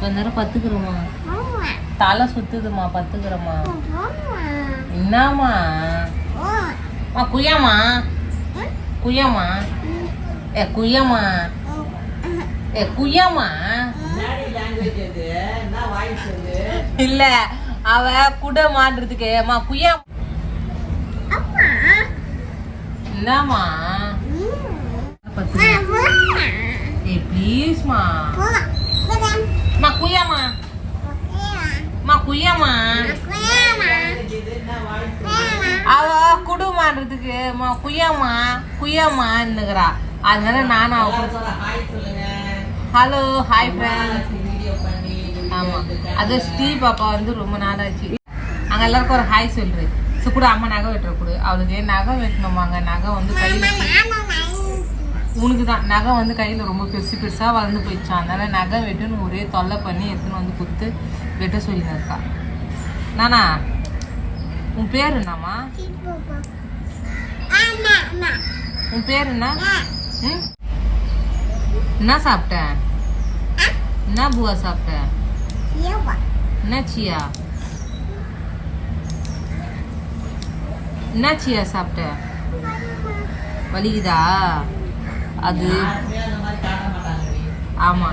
கொஞ்ச நேரம் பத்துக்கிறோமா தலை சுத்துதுமா பத்துக்கிறோமா என்னம்மா? அம்மா குய்யாமா குய்யாமா ஏ குய்யாமா ஏ குய்யாமா இல்ல அவ குட மாண்டுறதுக்கு அம்மா. குய்யா என்னம்மா பத்து ஏ ப்ளீஸ்மா அம்மா குய்யாமா அம்மா குய்யாமா அவ குடு மாண்டுறதுக்கு அம்மா குய்யாமா குய்யாமான்னுக்குறா அதனால நானும் அவ ஹலோ ஹாய் ஃப்ரெண்ட்ஸ் ஆமா. அது ஸ்ரீ பாப்பா வந்து ரொம்ப நாள் ஆச்சு அங்க எல்லாருக்கும் ஒரு ஹாய் சொல்று ஸோ கூட அம்மா நகை வெட்டுற கொடு. அவளுக்கு நகை வெட்டணுமாங்க? நகை வந்து கையில் உனக்கு தான் நகை வந்து கையில் ரொம்ப பெருசு பெருசாக வளர்ந்து போயிடுச்சான் அதனால நகை வெட்டுன்னு ஒரே தொல்லை பண்ணி எடுத்துன்னு வந்து கொடுத்து வெட்ட சொல்லின்னு நானா உன் பேர் என்னம்மா? உன் பேர் என்ன? ம்? என்ன சாப்பிட்ட? என்ன பூவா சாப்பிட்ட? என்ன சியா? என்ன சியா சாப்பிட்ட? வலிக்குதா? அது ஆமா.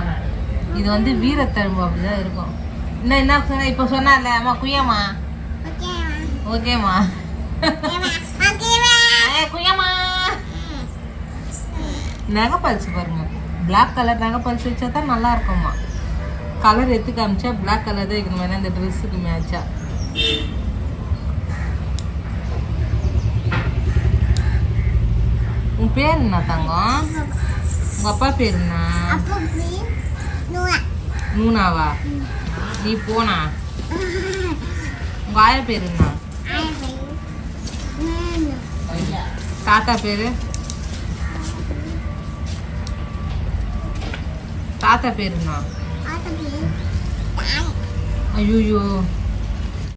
இது வந்து வீரத்தழும்பு அப்படிதான் இருக்கும். இன்னும் என்ன சொன்ன இப்போ சொன்னால அம்மா குய்யம்மா ஓகேம்மா. குயம்மா நகை பறிச்சு பாருங்க. பிளாக் கலர் நகை பறிச்சு வச்சா தான் நல்லா இருக்கும்மா கலர் எடுத்து காமிச்சா பிளாக் கலர் தான் வைக்கணுமா ஏன்னா இந்த ட்ரெஸ்ஸுக்கு மேட்சா பேர் என்ன தங்கம்? உங்க அப்பா பேர் என்ன? நூனாவா? நீ போனா? உங்க ஆயா பேர் என்ன? தாத்தா பேரு? தாத்தா பேர் என்ன? ஐயோ